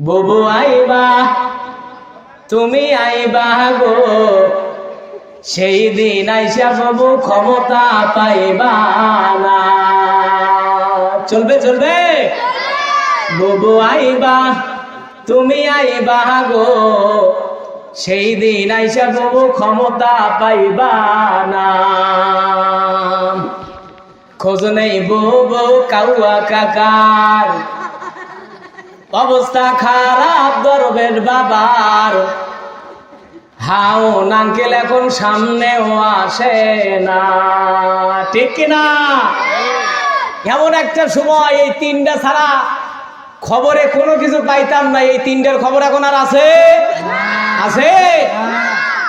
বুবু আইবা, তুমি আইবা গো। সেই দিন আইসা বাবু ক্ষমতা পাইবা না। চলবে চলবে? বুবু আইবা, তুমি আইবা গো। সেই দিন আইসা বাবু ক্ষমতা পাইবা না। খোঁজ নেই বুবু কাউয়া কাকার। অবস্থা খারাপ গর্বের বাবার। হাও নাঙ্কেল এখন সামনেও আসে না। ঠিক কিনা? এমন একটা সময় এই তিনটা ছাড়া খবরে কোনো কিছু পাইতাম না। এই তিনটার খবর এখন আর আছে? আছে?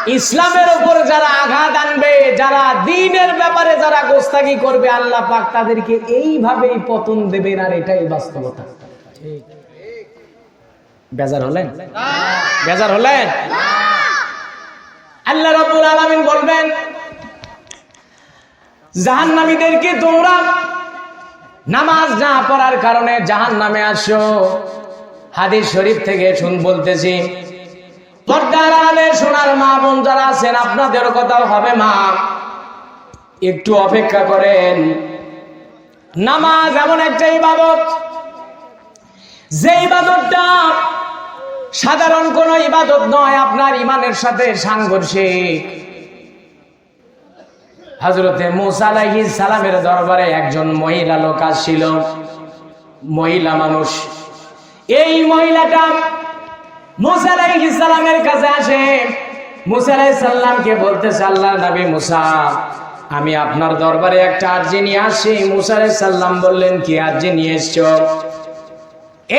ইসলামের উপর যারা আঘাত আনবে, যারা দিনের ব্যাপারে যারা গোস্তাকি করবে, আল্লাহ পাক তাদেরকে এইভাবেই পতন দেবেন, আর এটাই বাস্তবতা। বেজার হলেন? বেজার হলেন? আল্লাহ রাব্বুল আলামিন বলবেন, জাহান্নামীদেরকে তোমরা নামাজ না পড়ার কারণে জাহান্নামে আসো। হাদিস শরীফ থেকে শুন বলতেছি, পর্দার আড়ালে সোনার মা বোন যারা আছেন, আপনাদের কথাও হবে মা। একটু অপেক্ষা করেন। নামাজ এমন একটা ইবাদত, যে ইবাদতটা সাধারণ কোন ইবাদত নয় আপনার ইমানের সাথে সাংঘর্ষিক। হজরতে মুসালাহি সালামের দরবারে একজন মহিলা লোক আসছিল। মহিলা মানুষ। এই মহিলাটা মুসালাহি সালামের কাছে আসে। মুসালাই সাল্লামকে বলতেছে আল্লাহ নবী মুসা, আমি আপনার দরবারে একটা আর্জি নিয়ে আসি। মুসালাই সাল্লাম বললেন, কি আর্জি নিয়ে এসছো?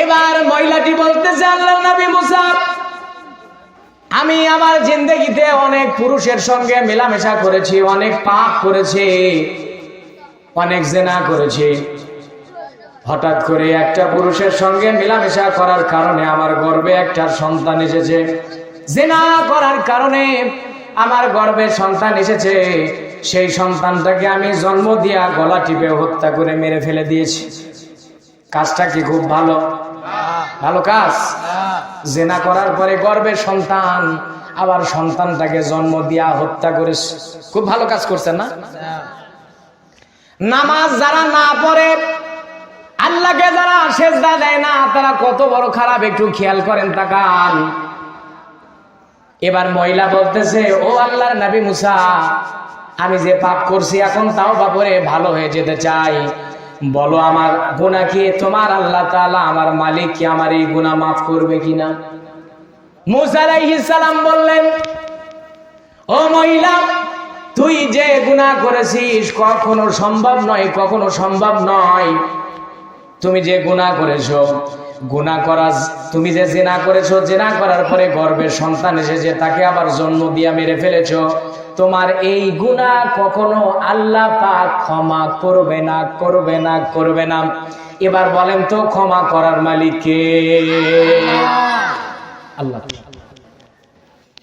এবার মহিলাটি বলতেছে, আল্লাহ নবী মুসা, আমি আমার জিন্দগিতে অনেক পুরুষের সঙ্গে মেলামেশা করেছি, অনেক পাপ করেছি, অনেক জেনা করেছি। হঠাৎ করে একটা পুরুষের সঙ্গে মেলামেশা করার কারণে আমার গর্বে একটা সন্তান এসেছে। জেনা করার কারণে আমার গর্বে সন্তান এসেছে। সেই সন্তানটাকে আমি জন্ম দিয়া গলা টিপে হত্যা করে মেরে ফেলে দিয়েছি। কাজটা কি খুব ভালো? ভালো কাজ? জেনা করার পরে গর্বের সন্তান, আবার সন্তানটাকে জন্ম দিয়া হত্যা করে খুব ভালো কাজ করছে না? নামাজ যারা না পড়ে, আল্লাহকে যারা সেজদা দেয় না, তারা কত বড় খারাপ একটু খেয়াল করেন তাকান। এবার মহিলা বলতেছে, ও আল্লাহর নবী মুসা, আমি যে পাপ করছি এখন তাও বাপরে ভালো হয়ে যেতে চাই। বলো আমার গুণা কি? তোমার আল্লাহ তালা আমার মালিক কি? আমার এই গুণা মাফ করবে কিনা? মুসালাম বললেন, ও মহিলা, তুই যে গুণা করেছিস কখনো সম্ভব নয়, কখনো সম্ভব নয়। তুমি যে গুণা করেছ গুণা করা, তুমি যে জেনা করেছ, জেনা করার পরে গর্বের সন্তান এসেছে, তাকে আবার জন্ম দিয়া মেরে ফেলেছো। তোমার এই গুণা কখনো আল্লাহ পাক ক্ষমা করবে না করবে না করবে না। এবার বলেন তো, ক্ষমা করার মালিক কে? আল্লাহ।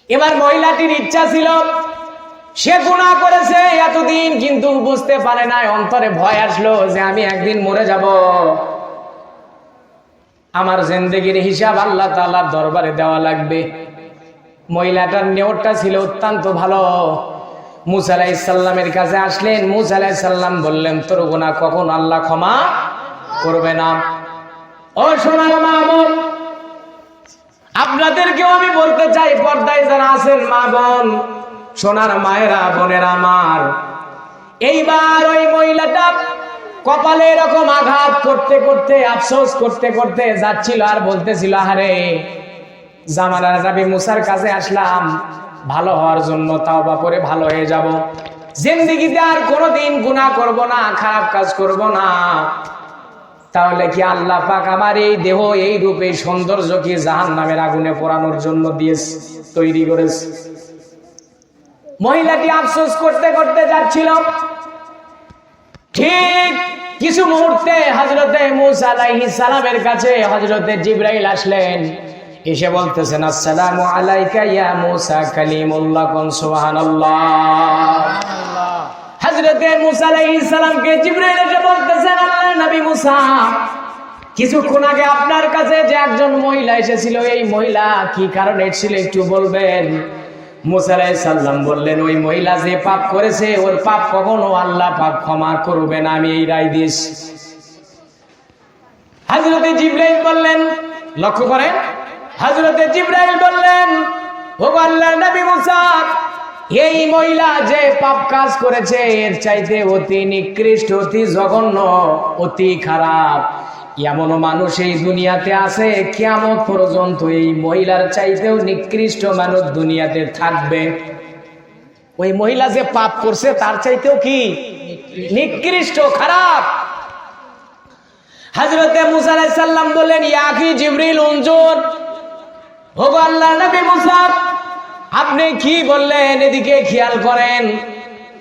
এবার মহিলাটির ইচ্ছা ছিল, সে গুণা করেছে এতদিন, কিন্তু বুঝতে পারে নাই, অন্তরে ভয় আসলো যে আমি একদিন মরে যাব। আমার জিন্দগির হিসাব আল্লাহ তাআলার দরবারে দেওয়া লাগবে। মহিলাটার নেওয়ারটা ছিল অত্যন্ত ভালো। মুসা আলাইসাল্লামের কাছে আসলেন, মুসা আলাইসাল্লাম বললেন, তোর গুণা কখন আল্লাহ ক্ষমা করবে না? ও সোনার আপনাদেরকেও আমি বলতে চাই, পর্দায় যারা আছেন মা বোন, সোনার মায়েরা, বোনেরা আমার, এইবার ওই মহিলাটা কপালে এরকম আঘাত করতে করতে, আফসোস করতে করতে যাচ্ছিল আর বলতেছিল আরে জামানার নবী মুসার কাছে আসলাম। ভালো হওয়ার জন্য তাও বা করে ভালো হয়ে যাব। জিন্দিগিতে আর কোনোদিন গুনাহ করব না, খারাপ কাজ করব না। তাহলে কি আল্লাহ পাক আমার এই দেহ, এই রূপে সৌন্দর্য কি জাহান নামের আগুনে পোড়ানোর জন্য দিয়ে তৈরি করেছে? মহিলাটি আফসোস করতে করতে যাচ্ছিল। ঠিক কিছু মুহূর্তে হজরতে মুসা সালামের কাছে হজরতে জিব্রাইল আসলেন। এসে বলতেছেন আসসালামু আলাইকা ইয়া মুসা কালিমুল্লাহ কোন সুবহানাল্লাহ? হযরতে মুসা আলাইহিস সালামকে জিবরাইল এসে বলতেছেন আল্লাহর নবী মুসা কিছুক্ষণ আগে আপনার কাছে যে একজন মহিলা এসেছিল এই মহিলা কি কারণে এসেছিল একটু বলবেন? মুসালাই সাল্লাম বললেন, ওই মহিলা যে পাপ করেছে, ওর পাপ কখনো আল্লাহ পাপ ক্ষমা করবেন আমি এই রায় দিয়েছি। হাজরতে জিব্রাইল বললেন, লক্ষ্য করেন, হাজরতে জিব্রাইল বললেন, ও আল্লাহ নবী মুসা, এই মহিলা যে পাপ কাজ করেছে, এর চাইতে অতি নিকৃষ্ট, অতি জঘন্য, অতি খারাপ। এমন মানুষ এই দুনিয়াতে আছে কেমন পর্যন্ত এই মহিলার চাইতেও নিকৃষ্ট মানুষ দুনিয়াতে থাকবে। ওই মহিলা যে পাপ করছে, তার চাইতেও কি? নিকৃষ্ট, খারাপ। হাজরতে মুসা আলাইহিস সাল্লাম বললেন ইয়াকি জিবরিল ওগো আল্লাহ নবী মুসা, আপনি কি বললেন? এদিকে খেয়াল করেন।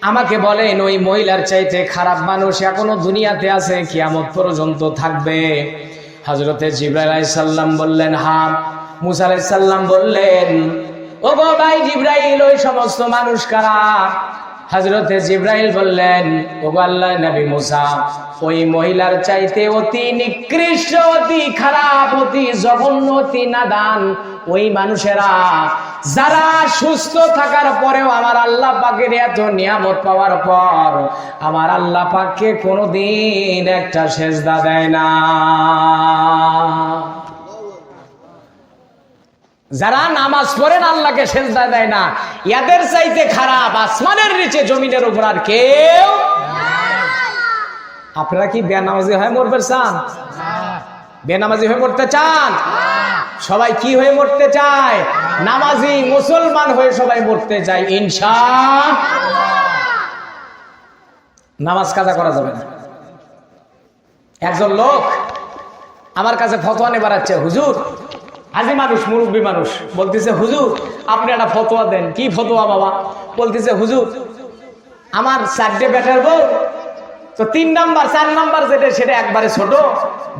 আমাকে বলেন, ওই মহিলার চাইতে খারাপ মানুষ এখনও দুনিয়াতে আছে, কিয়ামত পর্যন্ত থাকবে। হজরতে জিব্রাইসাল্লাম সাল্লাম বললেন, হা। মুসাল্লাম সাল্লাম বললেন ও ভাই জিব্রাইল, ওই সমস্ত মানুষ কারা? হজরতে জিব্রাইল বললেন ও গো আল্লাহ নবী মুসা, ওই মহিলার চাইতে অতি নিকৃষ্ট, অতি খারাপ, অতি জঘন্য, অতি নাদান ওই মানুষেরা, যারা সুস্থ থাকার পরেও আমার আল্লাহ পাকের এত নিয়ামত পাওয়ার পর, আমার আল্লাহ পাককে কোনোদিন একটা সেজদা দেয় না। যারা নামাজ পড়েন, আল্লাহকে সেজদা দেয় না। এদের চাইতে খারাপ, আসমানের নিচে, জমিনের উপর আর কেউ আপনারা কি বেনামাজি হয়ে মরবে চান বেনামাজি হয়ে মরতে চান? সবাই কি হয়ে মরতে চায়? নামাজি মুসলমান হয়ে সবাই মরতে চায় ইনশা নামাজ কাজা করা যাবে না। একজন লোক আমার কাছে ফতোয়া নেবার আছে, হুজুর হাজি মানুষ, মুরব্বী মানুষ, বলতেছে, হুজুর, আপনি একটা ফতোয়া দেন। কি ফতোয়া, বাবা? বলতেছে, হুজুর, আমার চারটে বেটার বউ, তো তিন নাম্বার, চার নাম্বার যেটা, সেটা একবারে ছোট।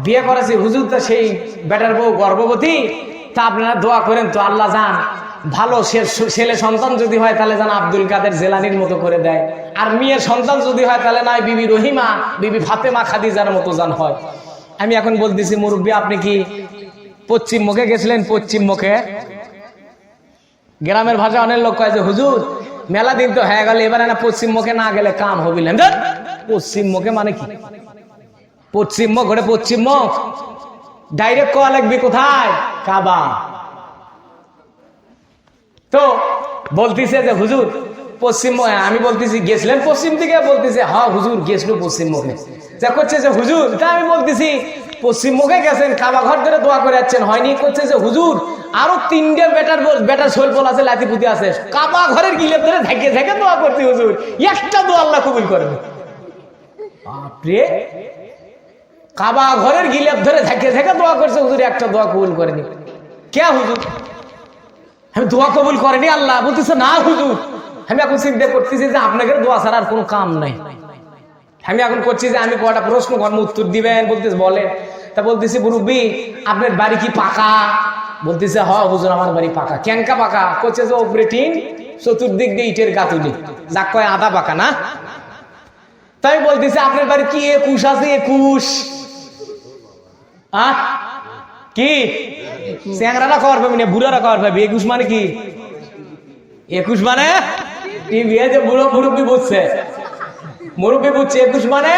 বিয়ে করেছি, হুজুর, তো সেই বেটার বউ গর্ভবতী। তা আপনারা দোয়া করেন তো আল্লাহ যান ভালো ছেলে সন্তান যদি হয়, তাহলে যেন আব্দুল কাদের জেলানির মতো করে দেয়। আর মেয়ের সন্তান যদি হয়, তাহলে নয় বিবি রহিমা, বিবি ফাতেমা খাদিজার মতো যান হয়। আমি এখন বলতেছি, মুরব্বী, আপনি কি পশ্চিম মুখে গেছিলেন পশ্চিম মুখে। গ্রামের ভাষা অনেক লোক কয় যে হুজুর মেলা দিন তো হয়ে গেল এবারে না পশ্চিম মুখে না গেলে কাম ধ্যাৎ, পশ্চিম মুখে মানে কি? পশ্চিম মুখ ওটা পশ্চিম মুখ। ডাইরেক্ট কয়া লাগবি কোথায়? কাবা। তো বলতিছে যে হুজুর পশ্চিম মুখে আমি বলতেছি গেছিলেন পশ্চিম দিকে? বলতেছে হ্যাঁ হুজুর গেছিল পশ্চিম মুখে। যা করছে যে হুজুর তা আমি বলতেছি পশ্চিম মুখে গেছেন কাবা ঘর ধরে দোয়া করে যাচ্ছেন। হয়নি করছে যে, হুজুর, আরও তিনটে বেটার বল, বেটার শৈলপল আছে লাতি পুতি আছে। কাবা ঘরের গিলে ধরে ঝেঁকে ঝেঁকে দোয়া করছি, হুজুর। একটা দোয়া আল্লাহ কবুল করবে বাপরে! কাবা ঘরের গিলেপ ধরে ঝেঁকে ঝেঁকে দোয়া করছে, হুজুর, একটা দোয়া কবুল করেনি কে হুজুর? আমি দোয়া কবুল করেনি আল্লাহ, বলতেছে, না হুজুর। আমি এখন চিন্তা করতেছি যে আপনাদের দোয়া ছাড়া আর কোনো কাম নাই। আমি এখন করছি যে আমি কটা প্রশ্ন, কর্ম উত্তর দিবেন, বলতেছে বলে তা বলতেছি, মুরব্বী, আপনার বাড়ি কি পাকা? বলতেছে, হ, হুজুর, আমার বাড়ি পাকা। ক্যাঙ্কা পাকা? করছে যে ওপরে টিন, চতুর্দিক দিয়ে ইটের গাতুলি যাক কয়, আদা পাকা না? তাই বলতেছে, আপনার বাড়ি কি একুশ আছে? একুশ। আহ কি? চ্যাংরারা কর পাবি না, বুড়ারা কর পাবি একুশ মানে কি? একুশ মানে? টিভি বুড়ো, মুরব্বী বুঝছে মুরব্বী বুঝছে একুশ মানে?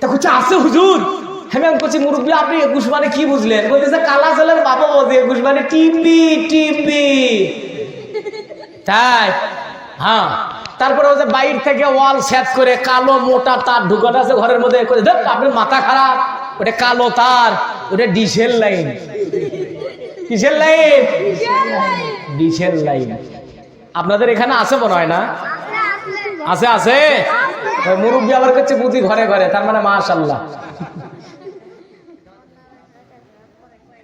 তা কুচ্ছে আছে হুজুর। আমি করছি মুরব্বী আপনি একুশ মানে কি বুঝলেন? বলতেছে কালা চালের বাবা বোঝে একুশ মানে টিপি টিপি। তাই? হ্যাঁ। তারপরে ওই যে বাইর থেকে ওয়াল সেট করে কালো মোটা তার ঢুকানো আছে ঘরের মধ্যে করে দেখ আপনার মাথা খারাপ ওটা কালো তার ওটা ডিসেল লাইন। কিসের লাইন? Diesel line. আপনাদের এখানে আছে মনে হয় না? আছে আছে। মুরব্বী আবার করছে বুদ্ধি ঘরে ঘরে। তার মানে মাশাল্লাহ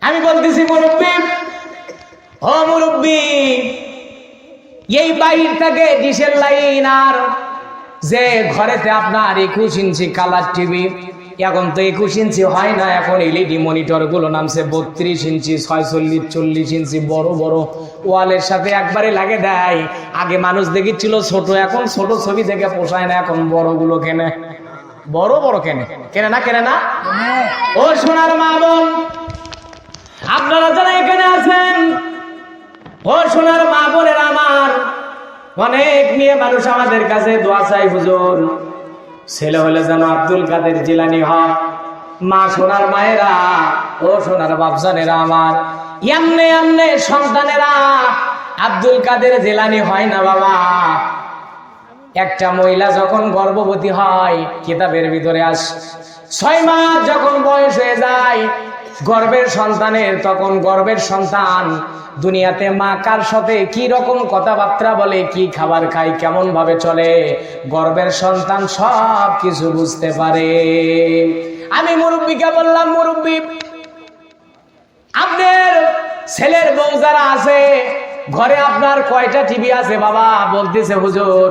আমি বলতেছি, মুরব্বী, ও মুরব্বী, এই বাইর থেকে ডিসেল লাইন আর যে ঘরেতে আপনার একুশ ইঞ্চি কালার টিভি এখন তো একুশ ইঞ্চি হয় না, এখন এলইডি মনিটরগুলো নামছে বত্রিশ ইঞ্চি, ছয়চল্লিশ, চল্লিশ ইঞ্চি, বড় বড় ওয়ালের সাথে একবারে লাগে দেয়। আগে মানুষ দেখেছিল ছোট, এখন ছোট ছবি থেকে পোষায় না, এখন বড়গুলো কেনে। বড় বড় কেনে। কেনে না কেনে না? ও সোনার মা বোন, আপনারা যারা এখানে আছেন, ও সোনার মা বোনের আমার, অনেক নিয়ে মানুষ আমাদের কাছে দোয়া চাই হুজুর। ছেলে হলে যেন আব্দুল কাদের জিলানি হক মা সোনার মায়েরা, ও সোনার বাপজানেরা আমার। এমনে এমনে সন্তানেরা, আব্দুল কাদের জেলানি হয় না বাবা। একটা মহিলা যখন গর্ভবতী হয়, কিতাবের ভিতরে আস ছয় মাস যখন বয়স হয়ে যায় গর্ভের সন্তানের, তখন গর্বের সন্তান দুনিয়াতে মা কার সাথে কি রকম কথাবার্তা বলে, কি খাবার খায় কেমন ভাবে চলে, গর্বের সন্তান সব কিছু বুঝতে পারে। আমি মুরব্বীকে বললাম, মুরব্বী, আপনার ছেলের বউ যারা আছে, ঘরে আপনার কয়টা টিভি আছে বাবা? বলতেছে, হুজুর,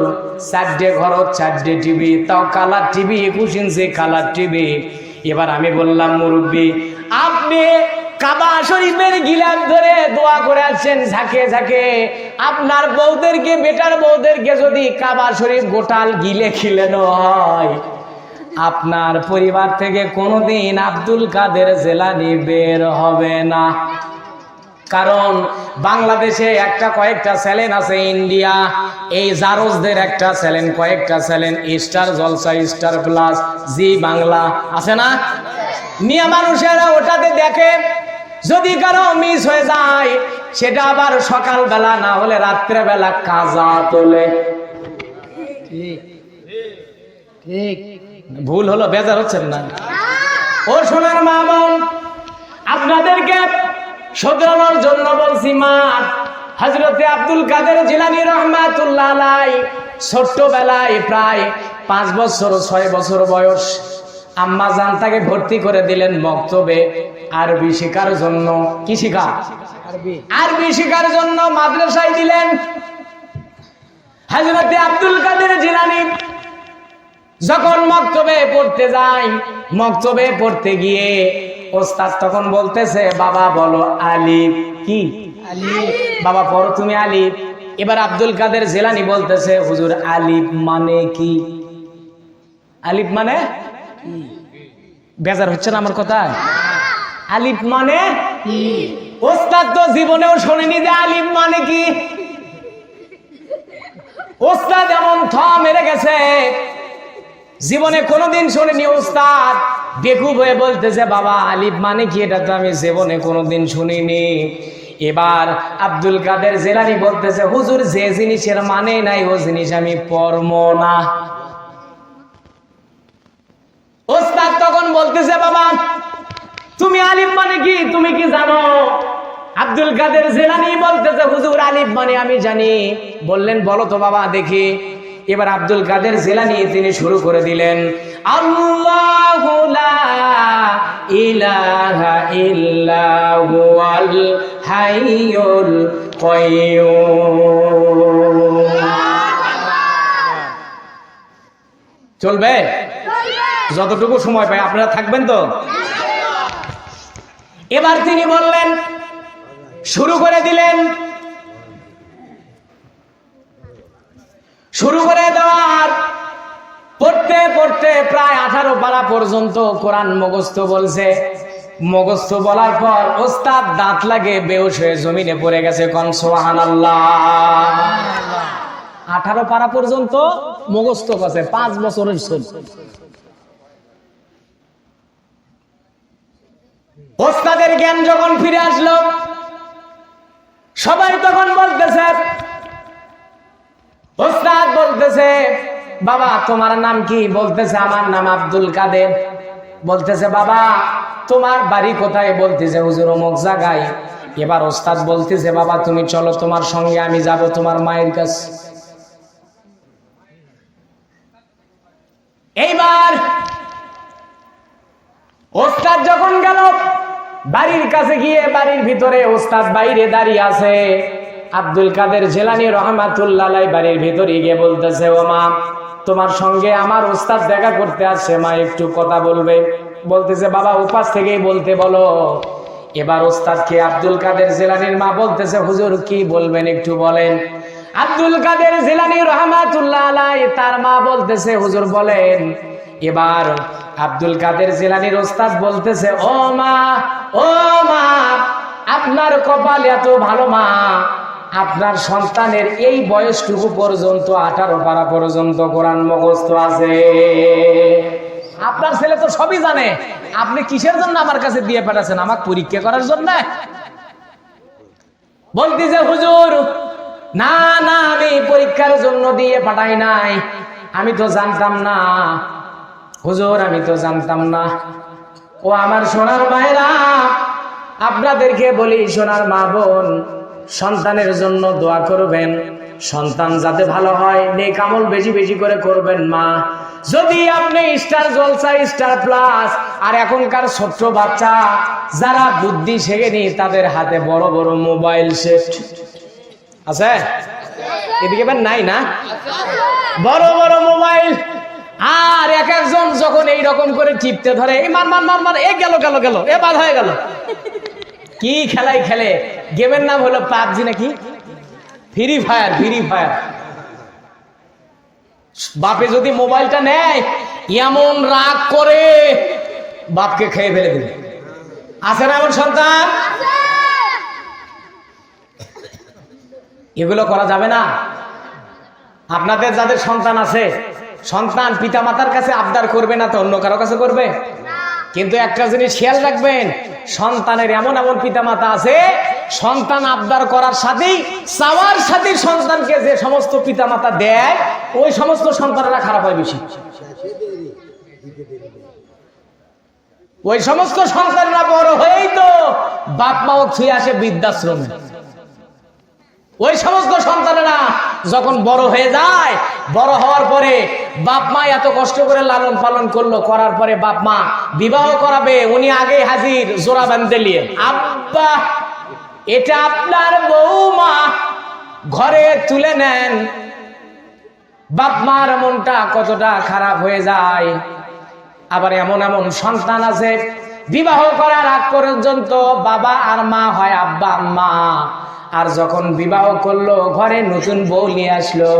চারটে ঘর চারটে টিভি, তাও কালার টিভি, একুশ ইঞ্চি কালার টিভি। এবার আমি বললাম, মুরব্বী আপনি কাবা শরীফের গিলাম ধরে দোয়া করে আসছেন, ঝাঁকে ঝাঁকে। আপনার বউদেরকে, বেটার বউদেরকে যদি কাবা শরীফ গোটাল গিলে খিলেন হয় আপনার পরিবার থেকে কোনোদিন আব্দুল কাদের জেলানি বের হবে না। কারণ বাংলাদেশে একটা কয়েকটা চ্যানেল আছে ইন্ডিয়া, এই জারোজদের একটা চ্যানেল কয়েকটা channel Star Jalsha Star Plus, Zee Bangla, আছে না? মিয়া মানুষেরা ওটাতে দেখে যদি কারও মিস হয়ে যায় সেটা আবার সকালবেলা না হলে রাত্রেবেলা কাজা তোলে। ঠিক ভুল হলো বেজার হচ্ছেন না? ও সোনার মা বোন আপনাদেরকে শোধরানোর জন্য বলছি মা হজরতে আব্দুল কাদের জিলানি রহমাতুল্লাহ ছোট্টবেলায় প্রায় পাঁচ বছর ছয় বছর বয়স। আম্মা জান তাকে ভর্তি করে দিলেন মক্তবে আরবি শেখার জন্য। কি শিখা আরবি। শেখার জন্য মাদ্রাসায় দিলেন। হজরতে আব্দুল কাদের জিলানি যখন মক্তবে পড়তে যাই মক্তবে পড়তে গিয়ে ওস্তাদ তখন বলতেছে বাবা বলো আলিফ কি? বাবা পড়ো তুমি আলিফ। এবার আব্দুল কাদের জেলানি বলতেছে হুজুর আলিফ মানে কি? আলিফ মানে বেজার হচ্ছে না আমার কথা? আলিফ মানে ওস্তাদ তো জীবনেও শোনেনি যে আলিফ মানে কি? ওস্তাদ এমন থ মেরে গেছে। জীবনে কোনোদিন শোনেনি ওস্তাদ। বেকুব হয়ে বলতেছে, বাবা, আলিফ মানে কি? এটা তো আমি জীবনে কোনোদিন শুনিনি। এবার আব্দুল কাদের জেলানি বলতেছে, হুজুর, যে জিনিসের মানে নাই, ও জিনিস আমি পরম না ওস্তাদ তখন বলতেছে, বাবা, তুমি আলিফ মানে কি? তুমি কি জানো? আব্দুল কাদের জেলানি বলতেছে, হুজুর, আলিফ মানে আমি জানি। বললেন, বলো তো বাবা, দেখি। এবার আব্দুল কাদের জেলানি তিনি শুরু করে দিলেন চলবে? যতটুকু সময় পাই, আপনারা থাকবেন তো? এবার তিনি বললেন, শুরু করে দিলেন। শুরু করে দেওয়ার পড়তে পড়তে প্রায় আঠারো পারা পর্যন্ত কোরআন মুখস্থ বলছে। মুখস্থ বলার পর ওস্তাদ দাঁত লাগে বেউস হয়ে জমিনে পড়ে গেছে কনসোহান আঠারো পারা পর্যন্ত মুখস্থ করছে, পাঁচ বছরের ওস্তাদের জ্ঞান যখন ফিরে আসলো, সবাই তখন বলতেছে, ওস্তাদ বলতেছে, বাবা, তোমার নাম কি? বলতেছে, আমার নাম আব্দুল কাদের। বলতেছে, বাবা, তোমার বাড়ি কোথায়? বলতেছে, হুজুর, অমুক জায়গায়। এবার ওস্তাদ বলতেছে, বাবা, তুমি চলো, তোমার সঙ্গে আমি যাব তোমার মায়ের কাছে। এইবার ওস্তাদ যখন গেল বাড়ির কাছে গিয়ে বাড়ির ভিতরে ওস্তাদ বাইরে দাঁড়িয়ে আছে। আব্দুল কাদের জেলানি রহমাতুল্লাহ বাড়ির ভিতরে গিয়ে বলতেছে, ও মা, তোমার সঙ্গে আমার ওস্তাদ দেখা করতে আসছে, মা, একটু কথা বলবে। বলতেছে, বাবা উপাস থেকেই বলতে বলো। এবার ওস্তাদকে আব্দুল কাদের জেলানির মা বলতেছে, হুজুর, কি বলবেন একটু বলেন। আব্দুল কাদের জেলানি রহমাতুল্লাহ আলাই তার মা বলতেছে, হুজুর, বলেন এবার আব্দুল কাদের জেলানির ওস্তাদ বলতেছে, ও মা ও মা, আপনার কপাল এত ভালো মা। আপনার সন্তানের এই বয়সটুকু পর্যন্ত, আঠারো পারা পর্যন্ত কোরআন মুখস্থ আছে। আপনার ছেলে তো সবই জানে। আপনি কিসের জন্য আমার কাছে দিয়ে পাঠাচ্ছেন? আমাকে পরীক্ষা করার জন্য? বলতেছে, হুজুর, না না, আমি পরীক্ষার জন্য দিয়ে পাঠাই নাই। আমি তো জানতাম না। হুজুর, আমি তো জানতাম না। ও আমার সোনার মায়েরা, আপনাদেরকে বলি সোনার মা বোন, সন্তানের জন্য দোয়া করবেন। সন্তান যাতে ভালো হয়, নেক আমল বেশি বেশি করে করবেন মা। যদি আপনি স্টার জলসা, স্টার প্লাস, আর এখনকার ছোট্ট বাচ্চা, যারা বুদ্ধি শেখেনি, তাদের হাতে বড় বড় মোবাইল সেট। আছে? এদিকে নাই না? বড় বড় মোবাইল আর এক একজন যখন এই রকম করে টিপতে ধরে, এই মার মার মার মার, এ গেল গেল গেল, এ বাদ হয়ে গেল। কি খেলাই খেলে? গেমের নাম হলো পাবজি নাকি? ফ্রি ফায়ার ফ্রি ফায়ার বাপে যদি মোবাইলটা নেয়, এমন রাগ করে বাপকে খেয়ে ফেলে দেবে। আছে না এমন সন্তান? এগুলো করা যাবে না। আপনাদের যাদের সন্তান আছে সন্তান পিতা মাতার কাছে আবদার করবে না তো অন্য কারও কাছে করবে? কিন্তু একটা জিনিস খেয়াল রাখবেন সন্তানের এমন এমন পিতা মাতা আছে সন্তান আবদার করার সাথেই চাওয়ার সাথে সন্তানকে যে সমস্ত পিতা মাতা দেয় ওই সমস্ত সন্তানেরা খারাপ হয় বেশি। ওই সমস্ত সন্তানরা বড় হয়েই তো বাপ মাও ছুঁয়ে আসে বৃদ্ধাশ্রমে। ওই সমস্ত সন্তানেরা যখন বড় হয়ে যায়, বড় হওয়ার পরে বাপ মা এত কষ্ট করে লালন পালন করল, করার পরে বাপ মা বিবাহ করাবে, উনি আগে হাজির জোড়া বান্ধে নিয়ে। আব্বা, এটা আপনার বৌমা ঘরে তুলে নেন। বাপ মার মনটা কতটা খারাপ হয়ে যায়। আবার এমন এমন সন্তান আছে, বিবাহ করার আগ পর্যন্ত বাবা আর মা হয় আব্বা মা। আর যখন বিবাহ করল, ঘরে নতুন বউ নিয়ে আসলো,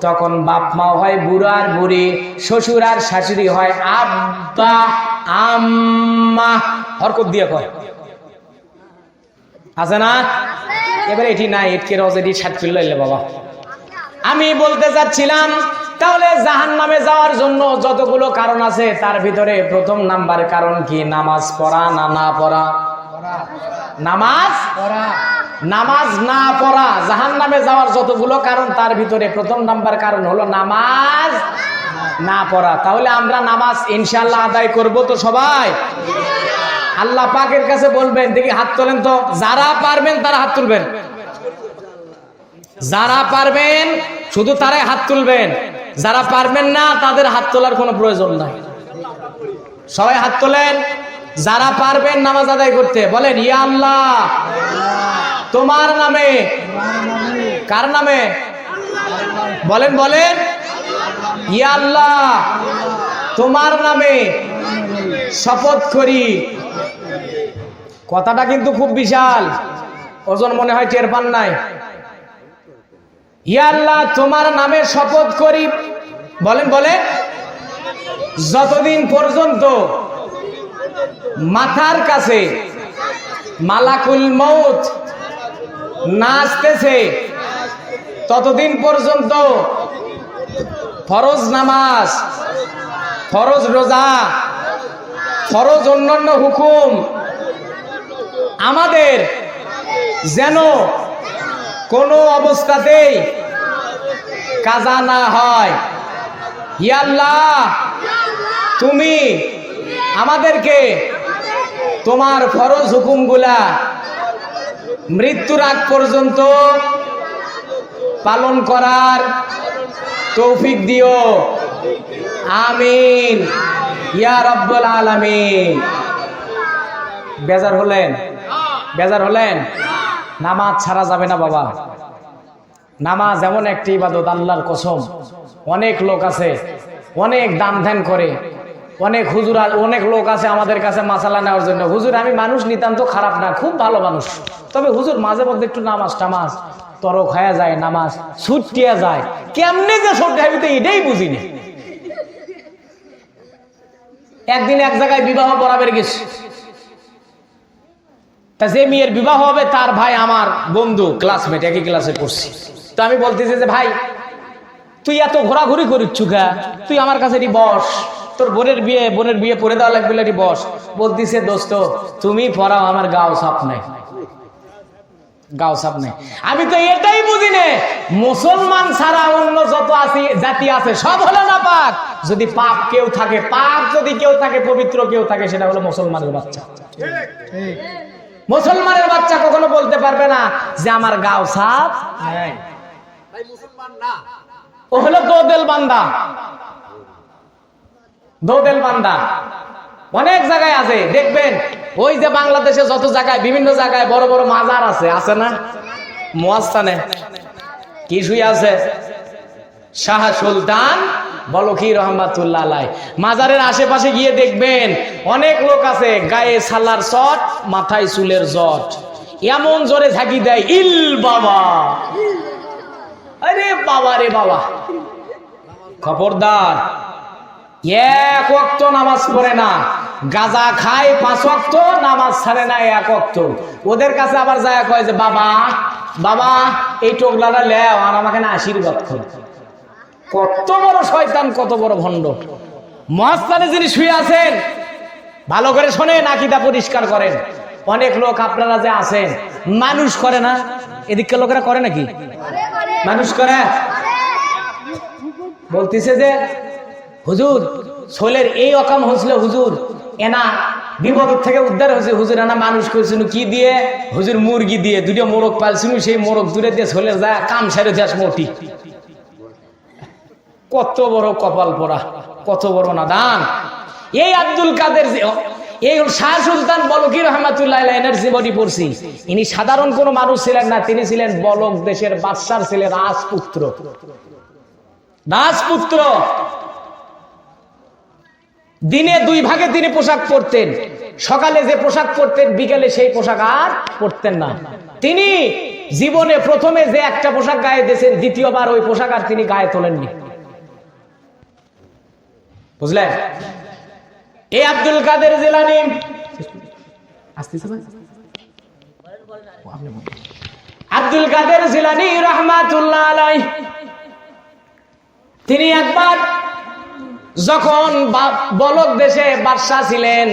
তখন বাপ মা হয় বুড়ো আর বুড়ি, শ্বশুর আর শাশুড়ি হয় আব্বা, আম্মা। হরকত দিয়ে কয়। আছে না? এবারে এটি নাই, এটকে রজেটি ছাট ফিরল বাবা। আমি বলতে চাচ্ছিলাম তাহলে জাহান নামে যাওয়ার জন্য যতগুলো কারণ আছে, তার ভিতরে প্রথম নাম্বার কারণ কি? নামাজ পড়া না না পড়া? নামাজ? নামাজ না পড়া জাহান নামে যাওয়ার যতগুলো কারণ তার ভিতরে প্রথম নাম্বার কারণ হলো নামাজ না পড়া। তাহলে আমরা নামাজ ইনশাল্লাহ আদায় করব তো সবাই? আল্লাহ পাকের কাছে বলবেন দেখি হাত তোলেন তো। যারা পারবেন তারা হাত তুলবেন। যারা পারবেন শুধু তারাই হাত তুলবেন। যারা পারবেন না তাদের হাত তোলার কোনো প্রয়োজন নাই। সবাই হাত তোলেন? যারা পারবেন নামাজ আদায় করতে, বলেন, ইয়া আল্লাহ, তোমার নামে, কার নামে? বলেন বলেন, ইয়া আল্লাহ, তোমার নামে শপথ করি। কথাটা কিন্তু খুব বিশাল, ওজন মনে হয় টের পান নাই। ইয়া আল্লাহ, তোমার নামে শপথ করি। বলেন বলেন, যতদিন পর্যন্ত মাথার কাছে। মালাকুল মৌত নাচতেছে। ততদিন পর্যন্ত ফরজ নামাজ, ফরজ রোজা, ফরজ অন্যান্য হুকুম আমাদের যেন কোনো অবস্থাতেই কাজা না হয়। ইয়াল্লাহ তুমি আমাদেরকে তোমার ফরজ হুকুমগুলা মৃত্যুর আগ পর্যন্ত পালন করার তৌফিক দিও। আমিন। ইয়া রব্বুল আলামিন। বেজার হলেন? বেজার হলেন? নামাজ ছাড়া যাবে না বাবা। নামাজ এমন একটি ইবাদত, আল্লাহর কসম। অনেক লোক আছে, অনেক দান ধ্যান করে। অনেক হুজুর অনেক লোক আছে আমাদের কাছে মাসালা নেওয়ার জন্য। হুজুর, আমি মানুষ নিতাম তো খারাপ না, খুব ভালো মানুষ। তবে হুজুর, মাঝে মধ্যে একটু নামাজ টামাজ, তরক হয়ে যায়, নামাজ ছুটিয়া যায়। কেমনে যে সব খাইবি তো এটাই বুঝিনি একদিন এক জায়গায় বিবাহ বরাবর গেছে। তা যে মেয়ের বিবাহ হবে, তার ভাই আমার বন্ধু ক্লাসমেট একই ক্লাসে পড়ছি। তো আমি বলতেছি যে, ভাই, তুই এত ঘোরাঘুরি করিস চুকা তুই আমার কাছে বস। তোর বোনের বিয়ে বোনের বিয়ে পরে দেওয়া লাগবে এটি বস। বলতিছে দোস্ত তুমি পড়াও আমার গাও সাপ নাই। গাও সাপ নেই। আমি তো এটাই বুঝি নে মুসলমান ছাড়া অন্য যত আছে জাতি আছে সব হলো না পাক যদি পাপ কেউ থাকে পাপ যদি কেউ থাকে পবিত্র কেউ থাকে সেটা হলো মুসলমানের বাচ্চা। মুসলমানের বাচ্চা কখনো বলতে পারবে না যে আমার গাও সাপ নাই। ও হলো দোদেল বান্দা। দোদেল বান্দা অনেক জায়গায় আছে, দেখবেন, ওই যে বাংলাদেশে যত জায়গায়, বিভিন্ন জায়গায় বড় বড় মাজার আছে আছে না? মোয়াস্তানে কি শুয়ে আছে? শাহ সুলতান বলকি রহমাতুল্লাহ আলাই মাজারের আশেপাশে গিয়ে দেখবেন, অনেক লোক আছে, গায়ে সালার চট মাথায় চুলের জট। এমন জোরে ঝাঁকি দেয়, ইল বাবা। আরে বাবা রে বাবা। খবরদার এক ওয়াক্ত নামাজ পড়ে না। গাজা খায় পাঁচ ওয়াক্ত নামাজ ছাড়ে না এক ওয়াক্ত। ওদের কাছে আবার যায় কয় যে বাবা বাবা এই টোকলাটা লেও আর আমাকে না আশীর্বাদ কর। কত বড় শয়তান কত বড় ভণ্ড। মহাস্থানে যিনি শুয়ে আছেন ভালো করে শোনে শোনেন আকিদা পরিষ্কার করেন। অনেক লোক আপনারা যে আছেন মানুষ করে না? এদিকে লোকেরা করে নাকি? মানুষ করে। বলতেছে যে হুজুর ছোলের এই অকাম হয়েছিল হুজুর। এনা বিপদ থেকে উদ্ধার হয়েছে। হুজুর, এনা মানুষ করেছিল কি দিয়ে? হুজুর, মুরগি দিয়ে। দুটো মোরগ পালছিল, সেই মোরগ দূরে দিয়ে ছোলের যা কাম সারে যাস মোটি। কত বড় কপাল পরা, কত বড় না দান এই আব্দুল কাদের এই শাহ সুলতান বলকির রহমাতুল্লাহ জীবনী পড়ছি। ইনি সাধারণ কোনো মানুষ ছিলেন না, তিনি ছিলেন বলক দেশের বাদশার ছিলেন রাজপুত্র। রাজপুত্র। দিনে দুই ভাগে তিনি পোশাক পরতেন। সকালে যে পোশাক পরতেন, বিকেলে সেই পোশাক আর পরতেন না। তিনি জীবনে প্রথমে যে একটা পোশাক গায়ে দিয়েছেন, দ্বিতীয়বার ওই পোশাক আর তিনি গায়ে তোলেননি। বুঝলেন? এই আব্দুল কাদের জেলানি। আব্দুল কাদের জিলানি রহমাতুল্লাহ আলাই তিনি একবার যখন বলক দেশে বাদশাহ ছিলেন,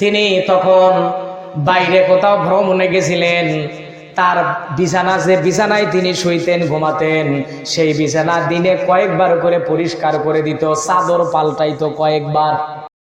তিনি তখন বাইরে কোথাও ভ্রমণে গেছিলেন। তার বিছানা যে বিছানায় তিনি শুইতেন, ঘুমাতেন, সেই বিছানা দিনে কয়েকবার করে পরিষ্কার করে দিত, চাদর পাল্টাইতো কয়েকবার।